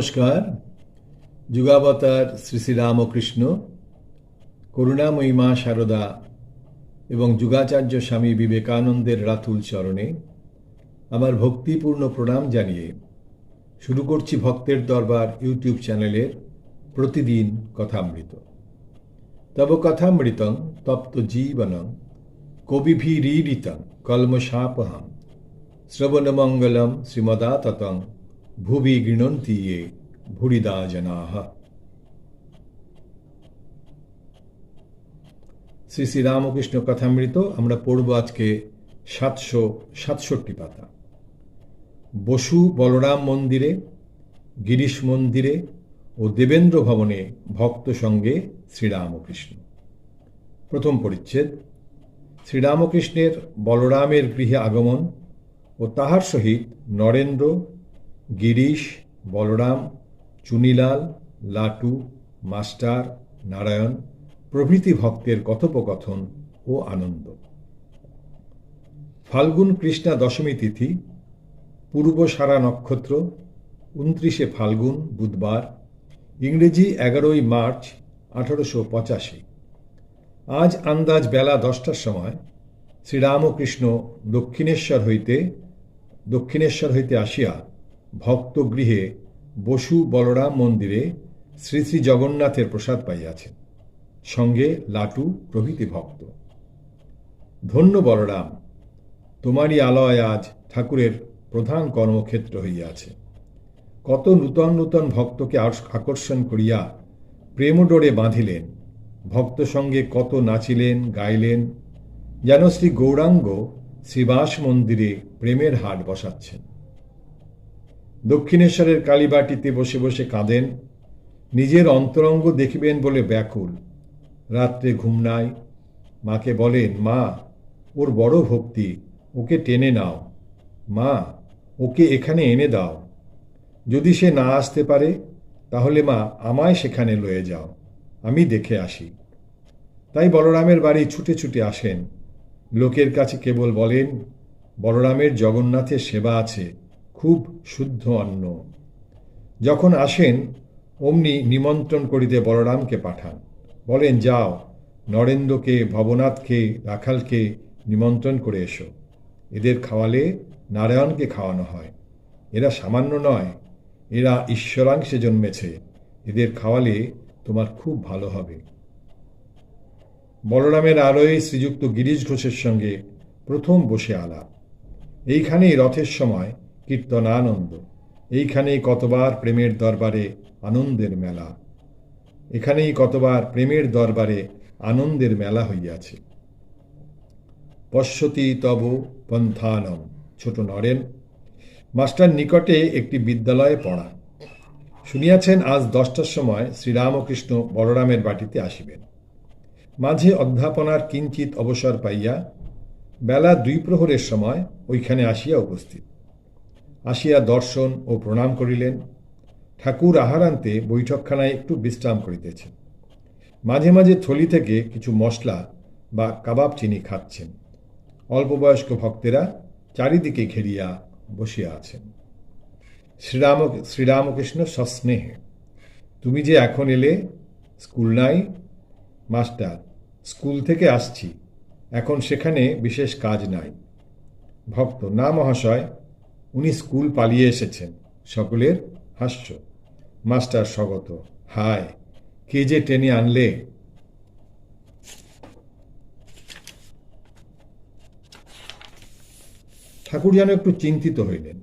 নমস্কার। যুগাবতার শ্রী শ্রী রামকৃষ্ণ করুণাময়ী মা শারদা এবং যুগাচার্য স্বামী বিবেকানন্দের রাতুল চরণে আমার ভক্তিপূর্ণ প্রণাম জানিয়ে শুরু করছি ভক্তের দরবার ইউটিউব চ্যানেলের প্রতিদিন কথামৃত। তব কথামৃতং তপ্ত জীবনং কবিভিরীড়িতং কলমশাপহাম শ্রবণমঙ্গলম শ্রীমদাততং ভুবি গৃণন্তি ইয়ে। ভুরিদা জনাহ শ্রী শ্রী রামকৃষ্ণ কথামৃত আমরা পড়ব আজকে সাতশো সাতষট্টি পাতা। বসু বলরাম মন্দিরে, গিরিশ মন্দিরে ও দেবেন্দ্র ভবনে ভক্ত সঙ্গে শ্রীরামকৃষ্ণ প্রথম পরিচ্ছেদ শ্রীরামকৃষ্ণের বলরামের গৃহে আগমন ও তাহার সহিত নরেন্দ্র, গিরিশ, বলরাম চুনিলাল, লাটু, মাস্টার, নারায়ণ প্রভৃতি ভক্তের কথোপকথন ও আনন্দ। ফাল্গুন কৃষ্ণা দশমী তিথি পূর্ব সারা নক্ষত্র, উনত্রিশে ফাল্গুন বুধবার, ইংরেজি এগারোই মার্চ আঠারোশো পঁচাশি। আজ আন্দাজ বেলা দশটার সময় শ্রীরামকৃষ্ণ দক্ষিণেশ্বর হইতে দক্ষিণেশ্বর হইতে আসিয়া ভক্তগৃহে বসু বলরাম মন্দিরে শ্রী শ্রী জগন্নাথের প্রসাদ পাইয়াছেন। সঙ্গে লাটু প্রভৃতি ভক্ত। ধন্য বলরাম, তোমারই আলয় আজ ঠাকুরের প্রধান কর্মক্ষেত্র হইয়াছে। কত নূতন নূতন ভক্তকে আকর্ষণ করিয়া প্রেমডোরে বাঁধিলেন। ভক্ত সঙ্গে কত নাচিলেন, গাইলেন, যেন শ্রী গৌরাঙ্গ শ্রীবাস মন্দিরে প্রেমের হাট বসাচ্ছেন। দক্ষিণেশ্বরের কালীবাটিতে বসে বসে কাঁদেন, নিজের অন্তরঙ্গ দেখিবেন বলে ব্যাকুল। রাত্রে ঘুম নাই। মাকে বলেন, মা, ওর বড় ভক্তি, ওকে টেনে নাও। মা, ওকে এখানে এনে দাও। যদি সে না আসতে পারে, তাহলে মা, আমায় সেখানে লয়ে যাও। আমি দেখে আসি। তাই বলরামের বাড়ি ছুটে ছুটে আসেন। লোকের কাছে কেবল বলেন, বলরামের জগন্নাথের সেবা আছে খুব শুদ্ধ অন্ন। যখন আসেন, অমনি নিমন্ত্রণ করিতে বলরামকে পাঠান। বলেন, যাও, নরেন্দ্রকে, ভবনাথকে, রাখালকে নিমন্ত্রণ করে এসো। এদের খাওয়ালে নারায়ণকে খাওয়ানো হয়। এরা সামান্য নয়, এরা ঈশ্বরাংশে জন্মেছে। এদের খাওয়ালে তোমার খুব ভালো হবে। বলরামের আলোয় শ্রীযুক্ত গিরিশ ঘোষের সঙ্গে প্রথম বসে আলাপ। এইখানেই রথের সময় কীর্তনানন্দ। এইখানেই কতবার প্রেমের দরবারে আনন্দের মেলা। এখানেই কতবার প্রেমের দরবারে আনন্দের মেলা হইয়াছে। পশ্যতি তব পন্থানম, ছোট নরেন। মাস্টার নিকটে একটি বিদ্যালয়ে পড়া। শুনিয়াছেন আজ দশটার সময় শ্রীরামকৃষ্ণ বলরামের বাটিতে আসিবেন। মাঝে অধ্যাপনার কিঞ্চিত অবসর পাইয়া বেলা দুই প্রহরের সময় ওইখানে আসিয়া উপস্থিত। আসিয়া দর্শন ও প্রণাম করিলেন। ঠাকুর আহারান্তে বৈঠকখানায় একটু বিশ্রাম করিতেছেন। মাঝে মাঝে থলি থেকে কিছু মশলা বা কাবাব চিনি খাচ্ছেন। অল্পবয়স্ক ভক্তেরা চারিদিকে ঘেরিয়া বসিয়া আছেন। শ্রীরাম শ্রীরামকৃষ্ণ সস্নেহে, তুমি যে এখন এলে স্কুল নাই? মাস্টার, স্কুল থেকে আসছি, এখন সেখানে বিশেষ কাজ নাই। ভক্ত, না মহাশয় উনি স্কুল পালিয়ে এসেছেন। সকলের হাস্য। মাস্টার স্বগত। হায়, কে যে টেনে আনলে? ঠাকুর যেন একটু চিন্তিত হইলেন।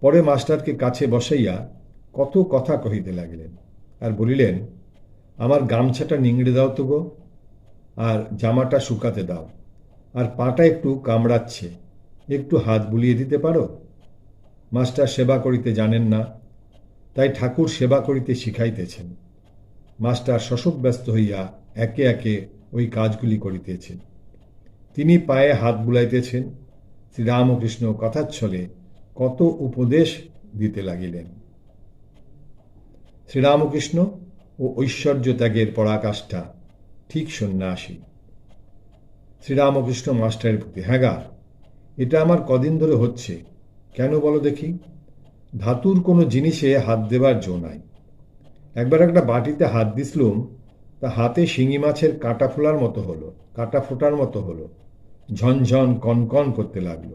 পরে মাস্টারকে কাছে বসাইয়া কত কথা কহিতে লাগিলেন আর বলিলেন, আমার গামছাটা নিংড়ে দাও তো গো, আর জামাটা শুকাতে দাও, আর পাটা একটু কামড়াচ্ছে। একটু হাত বুলিয়ে দিতে পারো? মাস্টার সেবা করিতে জানেন না, তাই ঠাকুর সেবা করিতে শিখাইতেছেন। মাস্টার শশক ব্যস্ত হইয়া একে একে ওই কাজগুলি করিতেছেন। তিনি পায়ে হাত বুলাইতেছেন, শ্রীরামকৃষ্ণ কথাচ্ছলে কত উপদেশ দিতে লাগিলেন। শ্রীরামকৃষ্ণ ও ঐশ্বর্য ত্যাগের পরাকাষ্ঠা, ঠিক সন্ন্যাসী। শ্রীরামকৃষ্ণ মাস্টারের প্রতি হ্যাঁ গা? এটা আমার কদিন ধরে হচ্ছে। কেন বলো দেখি? ধাতুর কোনো জিনিসে হাত দেবার জো নাই। একবার একটা বাটিতে হাত দিসলুম, তা হাতে শিঙি মাছের কাঁটা ফোলার মতো হলো, কাঁটা ফোটার মতো হলো। ঝনঝন কনকন করতে লাগল।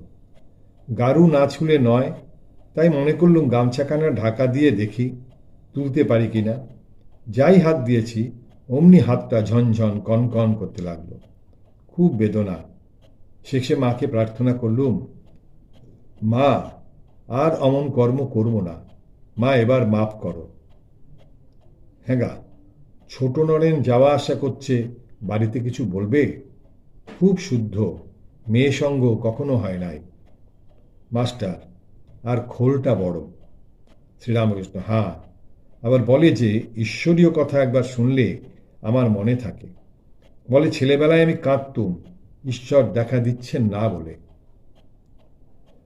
গারু না ছুলে নয়, তাই মনে করলুম গামছাখানা ঢাকা দিয়ে দেখি, তুলতে পারি কিনা। যাই হাত দিয়েছি, অমনি হাতটা ঝনঝন কনকন করতে লাগল। খুব বেদনা। শেষে মাকে প্রার্থনা করলুম, মা, আর অমন কর্ম করব না। মা, এবার মাফ করো। হ্যাঁ ছোট নরেন যাওয়া আসা করছে, বাড়িতে কিছু বলবে? খুব শুদ্ধ, মেয়ে সঙ্গ কখনো হয় নাই। মাস্টার, আর খোলটা বড়। শ্রীরামকৃষ্ণ হ্যাঁ আবার বলে যে, ঈশ্বরীয় কথা একবার শুনলে আমার মনে থাকে। বলে, ছেলেবেলায় আমি কাঁদতুম ঈশ্বর দেখা দিচ্ছেন না বলে।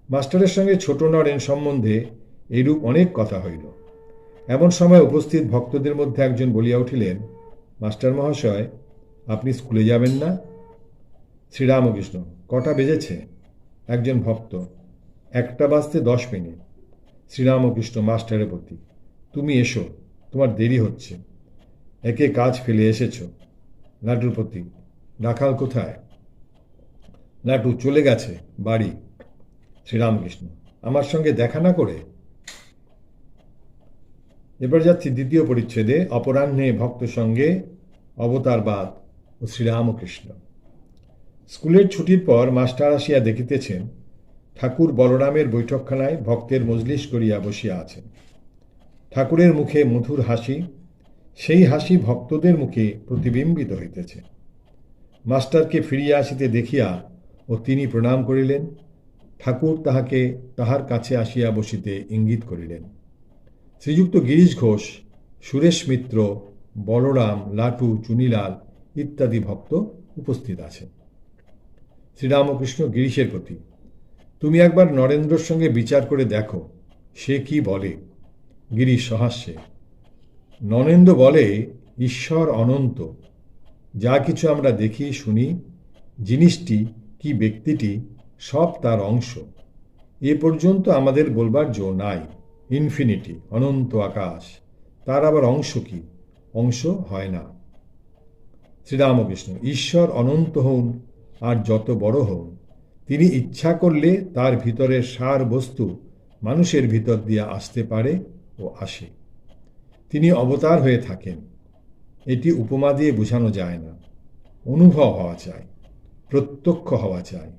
মাস্টারের সঙ্গে ছোট নরেন সম্বন্ধে এইরূপ অনেক কথা হইল। এমন সময় উপস্থিত ভক্তদের মধ্যে একজন বলিয়া উঠিলেন, মাস্টার মহাশয়, আপনি স্কুলে যাবেন না? শ্রীরামকৃষ্ণ, কটা বেজেছে? একজন ভক্ত, একটা বাজতে দশ মিনিট। শ্রীরামকৃষ্ণ, মাস্টারের প্রতি, তুমি এসো, তোমার দেরি হচ্ছে। একে কাজ ফেলে এসেছ। লাটুর প্রতি, রাখাল কোথায়? লাটু চলে গেছে, বাড়ি। শ্রীরামকৃষ্ণ, আমার সঙ্গে দেখা না করে? এবার যাচ্ছি দ্বিতীয় পরিচ্ছেদে, অপরাহ্নে ভক্ত সঙ্গে অবতারবাদ ও শ্রীরামকৃষ্ণ। স্কুলের ছুটির পর মাস্টার আসিয়া দেখিতেছেন, ঠাকুর বলরামের বৈঠকখানায় ভক্তের মজলিস করিয়া বসিয়া আছেন। ঠাকুরের মুখে মধুর হাসি, সেই হাসি ভক্তদের মুখে প্রতিবিম্বিত হইতেছে। মাস্টারকে ফিরিয়া আসিতে দেখিয়া ও তিনি প্রণাম করিলেন। ঠাকুর তাহাকে তাহার কাছে আসিয়া বসিতে ইঙ্গিত করিলেন। শ্রীযুক্ত গিরিশ ঘোষ, সুরেশ মিত্র, বলরাম, লাটু, চুনিলাল ইত্যাদি ভক্ত উপস্থিত আছেন। শ্রীরামকৃষ্ণ গিরিশের প্রতি, তুমি একবার নরেন্দ্রর সঙ্গে বিচার করে দেখো, সে কি বলে? গিরিশ সহাস্যে, নরেন্দ্র বলে, ঈশ্বর অনন্ত। যা কিছু আমরা দেখি, শুনি, জিনিসটি কি ব্যক্তিটি সব তার অংশ। এ পর্যন্ত আমাদের বলবার জো নাই। ইনফিনিটি, অনন্ত আকাশ। তার আবার অংশ কি? অংশ হয় না। শ্রীরামকৃষ্ণ ঈশ্বর অনন্ত হন আর যত বড় হন তিনি ইচ্ছা করলে তার ভিতরের সার বস্তু মানুষের ভিতর দিয়ে আসতে পারে ও আসে। তিনি অবতার হয়ে থাকেন। এটি উপমা দিয়ে বোঝানো যায় না। অনুভব হওয়া চাই। প্রত্যক্ষ হওয়া চাই।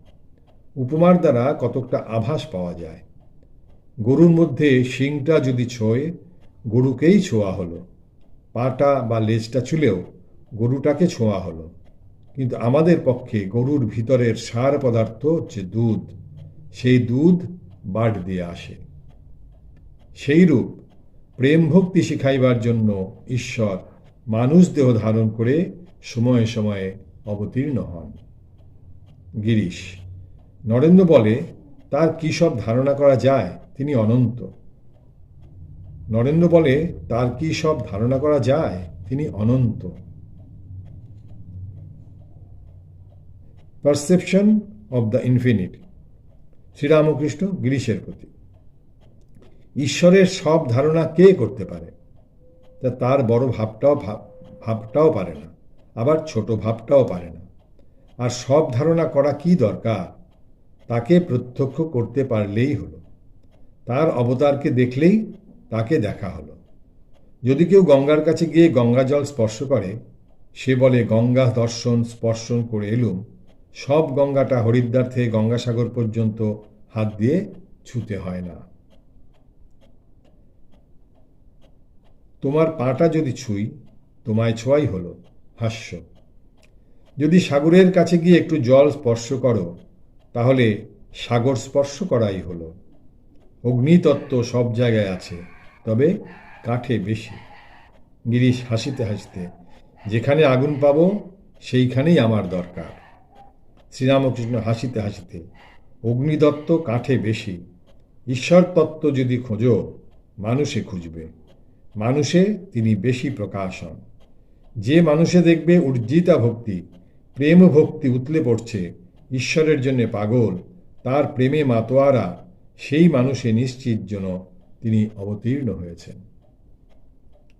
উপমার দ্বারা কতকটা আভাস পাওয়া যায়। গরুর মধ্যে শিংটা যদি ছোঁয়, গরুকেই ছোঁয়া হলো। পাটা বা লেজটা চুলেও গরুটাকে ছোঁয়া হলো। কিন্তু আমাদের পক্ষে গরুর ভিতরের সার পদার্থ হচ্ছে দুধ। সেই দুধ বাট দিয়ে আসে। সেইরূপ প্রেম ভক্তি শিখাইবার জন্য ঈশ্বর মানুষ দেহ ধারণ করে সময়ে সময়ে অবতীর্ণ হন। গিরিশ। নরেন্দ্র বলে, তার কী সব ধারণা করা যায়? তিনি অনন্ত। নরেন্দ্র বলে, তার কি সব ধারণা করা যায়? তিনি অনন্ত। Perception of the infinite Sri Ramakrishna গিরিশের প্রতি। ঈশ্বরের সব ধারণা কে করতে পারে? তা তার বড় ভাবটাও ভাব ভাবটাও পারে না। আবার ছোট ভাবটাও পারে না। আর সব ধারণা করা কি দরকার, তাকে প্রত্যক্ষ করতে পারলেই হলো। তার অবতারকে দেখলেই তাকে দেখা হলো। যদি কেউ গঙ্গার কাছে গিয়ে গঙ্গা জল স্পর্শ করে, সে বলে, গঙ্গা দর্শন, স্পর্শন করে এলুম। সব গঙ্গাটা হরিদ্বার থেকে গঙ্গাসাগর পর্যন্ত হাত দিয়ে ছুতে হয় না। তোমার পাটা যদি ছুঁই, তোমায় ছোঁয়াই হলো, হাস্য। যদি সাগরের কাছে গিয়ে একটু জল স্পর্শ করো, তাহলে সাগর স্পর্শ করাই হলো। অগ্নিতত্ত্ব সব জায়গায় আছে, তবে কাঠে বেশি। গিরিশ হাসিতে হাসিতে, যেখানে আগুন পাবো, সেইখানেই আমার দরকার। শ্রীরামকৃষ্ণ হাসিতে হাসিতে অগ্নিদত্ত কাঠে বেশি। ঈশ্বর তত্ত্ব যদি খোঁজো, মানুষে খুঁজবে। মানুষে তিনি বেশি প্রকাশন। যে মানুষে দেখবে উর্জিতা ভক্তি প্রেম ভক্তি উতলে পড়ছে, ঈশ্বরের জন্য পাগল, তার প্রেমে মাতোয়ারা, সেই মানুষে নিশ্চিত যেন তিনি অবতীর্ণ হয়েছেন।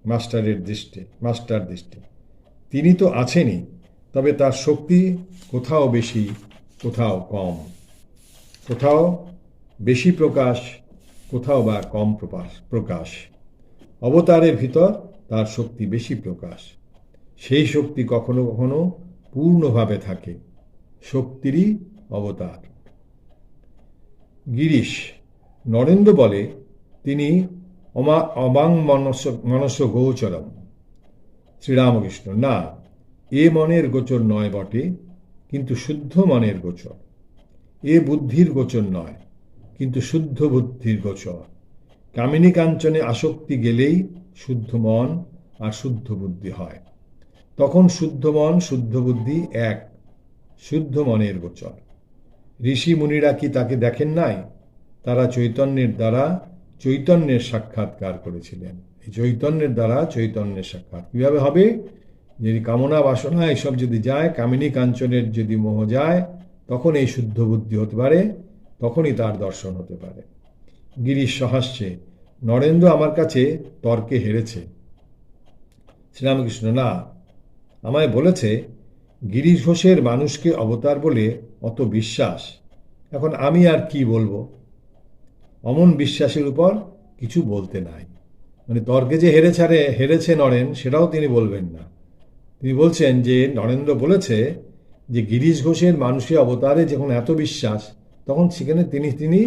মাস্টারের দৃষ্টি, মাস্টার দৃষ্টি। তিনি তো আছেনই, তবে তার শক্তি কোথাও বেশি, কোথাও কম। কোথাও বেশি প্রকাশ, কোথাও বা কম প্রকাশ প্রকাশ। অবতারের ভিতর তার শক্তি বেশি প্রকাশ। সেই শক্তি কখনো কখনো পূর্ণভাবে থাকে। শক্তিরই অবতার। গিরিশ নরেন্দ্র বলে, তিনি অমা অবাং মনস মনস গোচরম। শ্রীরামকৃষ্ণ, না, এ মনের গোচর নয় বটে, কিন্তু শুদ্ধ মনের গোচর। এ বুদ্ধির গোচর নয়, কিন্তু শুদ্ধ বুদ্ধির গোচর। কামিনী কাঞ্চনে আসক্তি গেলেই শুদ্ধ মন আর শুদ্ধ বুদ্ধি হয়। তখন শুদ্ধ মন শুদ্ধ বুদ্ধি এক শুদ্ধ মনের গোচর। ঋষি মুনিরা কি তাকে দেখেন নাই? তারা চৈতন্যের দ্বারা চৈতন্যের সাক্ষাৎকার করেছিলেন। এই চৈতন্যের দ্বারা চৈতন্যের সাক্ষাৎ। কীভাবে হবে? যদি কামনা বাসনা এসব যদি যায়, কামিনী কাঞ্চনের যদি মোহ যায়, তখন এই শুদ্ধ বুদ্ধি হতে পারে, তখনই তার দর্শন হতে পারে। গিরিশ সহাস্যে, নরেন্দ্র আমার কাছে তর্কে হেরেছে। শ্রীরামকৃষ্ণ, না আমায় বলেছে, গিরিশ ঘোষের মানুষকে অবতার বলে অত বিশ্বাস। এখন আমি আর কি বলব? অমন বিশ্বাসের উপর কিছু বলতে নাই। মানে তর্কে যে হেরে ছাড়ে হেরেছে নরেন, সেটাও তিনি বলবেন না। তিনি বলছেন যে, নরেন্দ্র বলেছে যে, গিরিশ ঘোষের মানুষের অবতারে যখন এত বিশ্বাস, তখন সেখানে তিনি তিনি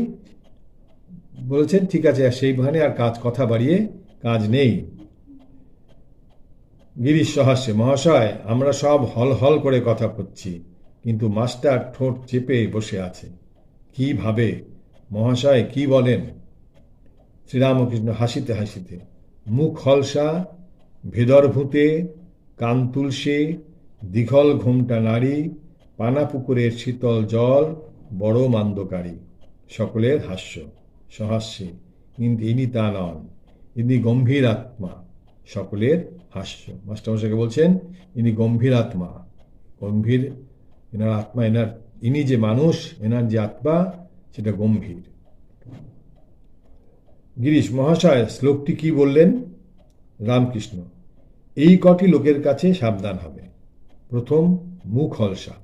বলেছেন, ঠিক আছে সেইখানে আর কাজ, কথা বাড়িয়ে কাজ নেই। গিরিশ সহাস্যে মহাশয়, আমরা সব হল হল করে কথা করছি কিন্তু মাস্টার ঠোঁট চেপে বসে আছে। কি ভাবে? মহাশয়, কি বলেন? শ্রীরামকৃষ্ণ হাসিতে হাসিতে, মুখ হলসা, ভেদরভূতে, কান তুলসে, দীঘল ঘোমটা নারী পানাপুকুরের শীতল জল, বড় মান্দকারী। সকলের হাস্য, সহাস্যে, কিন্তু ইনি তা নন, ইনি গম্ভীর আত্মা। সকলের হাস্য। মাস্টারমশাইকে বলছেন, ইনি গম্ভীর আত্মা। গম্ভীর, এনার আত্মা, এনার, ইনি যে মানুষ, এনার যে আত্মা, সেটা গম্ভীর। গিরিশ মহাশয়, শ্লোকটি কি বললেন? রামকৃষ্ণ, এই কটি লোকের কাছে সাবধান হবে। প্রথম, মুখ হলসা,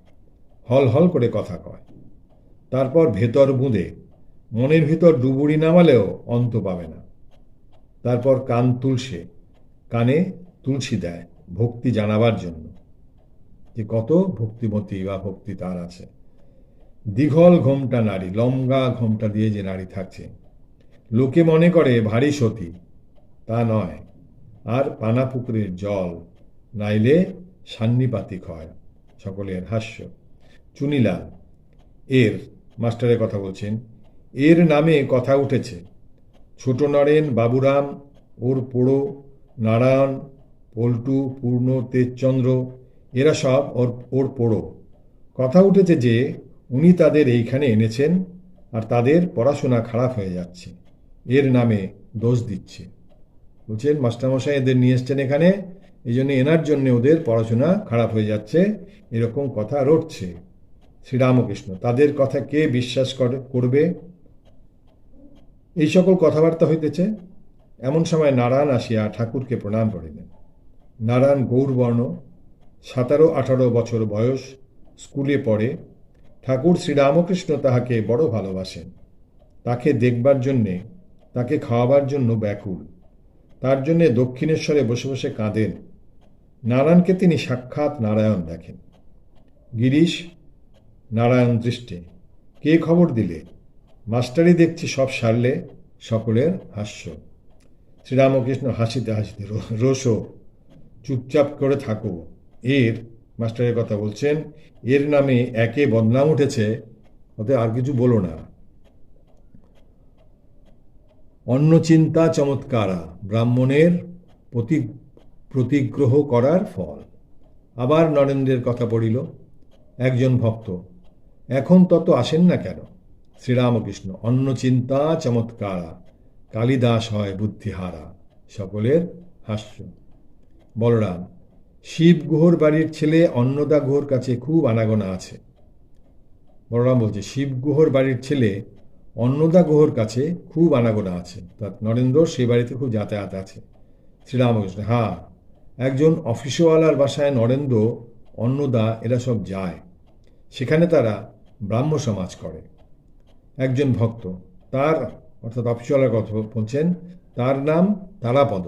হল হল করে কথা কয়। তারপর ভেতর বুঁদে, মনের ভেতর ডুবুরি নামালেও অন্ত পাবে না। তারপর কান তুলসে কানে তুলসী দেয় ভক্তি জানাবার জন্য। যে কত ভক্তিমতী বা ভক্তি তার আছে। দীঘল ঘোমটা নারী, লম্বা ঘোমটা দিয়ে যে নারী থাকছে। লোকে মনে করে ভারী সতী, তা নয়। আর পানা পুকুরের জল নাইলে সান্নিপাতিক হয় সকলের হাস্য। চুনিলাল এর মাস্টারের কথা বলছেন, এর নামে কথা উঠেছে। ছোট নরেন বাবুরাম, ওর পোড়ো নারায়ণ, পল্টু, পূর্ণ, তেজচন্দ্র, এরা সব ওর ওর পোড়ো। কথা উঠেছে যে, উনি তাদের এইখানে এনেছেন আর তাদের পড়াশোনা খারাপ হয়ে যাচ্ছে। এর নামে দোষ দিচ্ছে। বলছেন, মাস্টারমশাই এদের নিয়ে এসছেন এখানে, এই জন্য এনার জন্য ওদের পড়াশোনা খারাপ হয়ে যাচ্ছে, এরকম কথা রটছে শ্রীরামকৃষ্ণ। তাদের কথা কে বিশ্বাস করে, করবে? এই সকল কথাবার্তা হইতেছে? এমন সময় নারায়ণ আসিয়া ঠাকুরকে প্রণাম করিলেন। নারায়ণ গৌরবর্ণ সতেরো আঠারো বছর বয়স, স্কুলে পড়ে। ঠাকুর শ্রীরামকৃষ্ণ তাহাকে বড় ভালোবাসেন। তাকে দেখবার জন্যে, তাকে খাওয়াবার জন্য ব্যাকুল। তার জন্যে দক্ষিণেশ্বরে বসে বসে কাঁদেন। নারায়ণকে তিনি সাক্ষাৎ নারায়ণ দেখেন। গিরিশ, নারায়ণ দৃষ্টে, কে খবর দিলে? মাস্টারই দেখছি সব সারলে সকলের হাস্য। শ্রীরামকৃষ্ণ হাসিতে হাসিতে রোসো চুপচাপ করে থাকো। এর মাস্টারের কথা বলছেন, এর নামে একে বদনাম উঠেছে, ওতে আর কিছু বলো না। অন্য চিন্তা চমৎকারা, ব্রাহ্মণের প্রতি, প্রতিগ্রহ করার ফল। আবার নরেন্দ্রের কথা পড়িল, একজন ভক্ত, এখন তত আসেন না কেন? শ্রীরামকৃষ্ণ, অন্য চিন্তা চমৎকারা কালিদাস হয় বুদ্ধিহারা, সকলের হাস্য। বলরাম, শিব গুহর বাড়ির ছেলে অন্নদা গুহর কাছে খুব আনাগোনা আছে। বলরাম বলছে, শিব গুহর বাড়ির ছেলে অন্নদা গুহর কাছে খুব আনাগোনা আছে। তা নরেন্দ্র সেই বাড়িতে খুব যাতায়াত আছে। শ্রীরামকৃষ্ণ হ্যাঁ একজন অফিসওয়ালার বাসায় নরেন্দ্র, অন্নদা, এরা সব যায়। সেখানে তারা ব্রাহ্ম সমাজ করে। একজন ভক্ত, তার অর্থাৎ অফিসওয়ালার কথা বলছেন, তার নাম তারাপদ।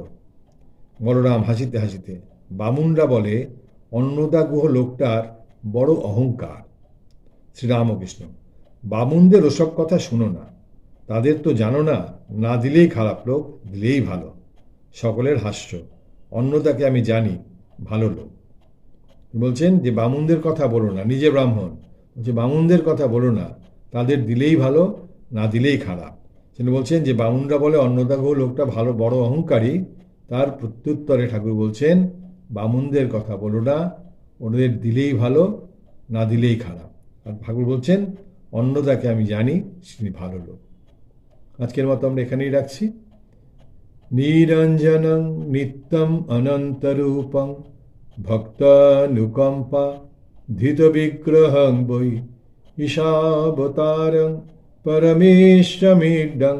বলরাম হাসিতে হাসিতে বামুনরা বলে অন্নদা গুহ লোকটার বড় অহংকার। শ্রীরামকৃষ্ণ, বামুনদের ওসব কথা শুনো না। তাদের তো জানো না না দিলেই খারাপ লোক, দিলেই ভালো। সকলের হাস্য। অন্নদাকে আমি জানি, ভালো লোক। বলছেন যে, বামুনদের কথা বলো না, নিজে ব্রাহ্মণ। বলছে, বামুনদের কথা বলো না, তাদের দিলেই ভালো, না দিলেই খারাপ। তিনি বলছেন যে বামুনরা বলে, অন্নদা গুহ লোকটা ভালো, বড় অহংকারী। তার প্রত্যুত্তরে ঠাকুর বলছেন, বামুনদের কথা বলো না, ওদের দিলেই ভালো, না দিলেই খারাপ। আর ঠাকুর বলছেন, অন্নদাকে আমি জানি, তিনি ভালো লোক। আজকের মতো আমরা এখানেই রাখছি। নিরঞ্জনং নিত্যম অনন্তরূপং ভক্তানুকম্পা, ধৃতবিগ্রহং বৈ ঈশাবতারং পরমেশ্বমিডং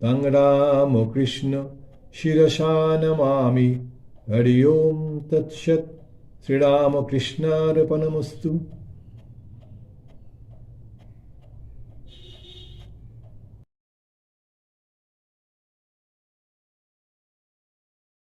তং रामकृष्ण শিরসা নমামি হরি ওম তৎসৎ শ্রীরামকৃষ্ণার্পণমস্তু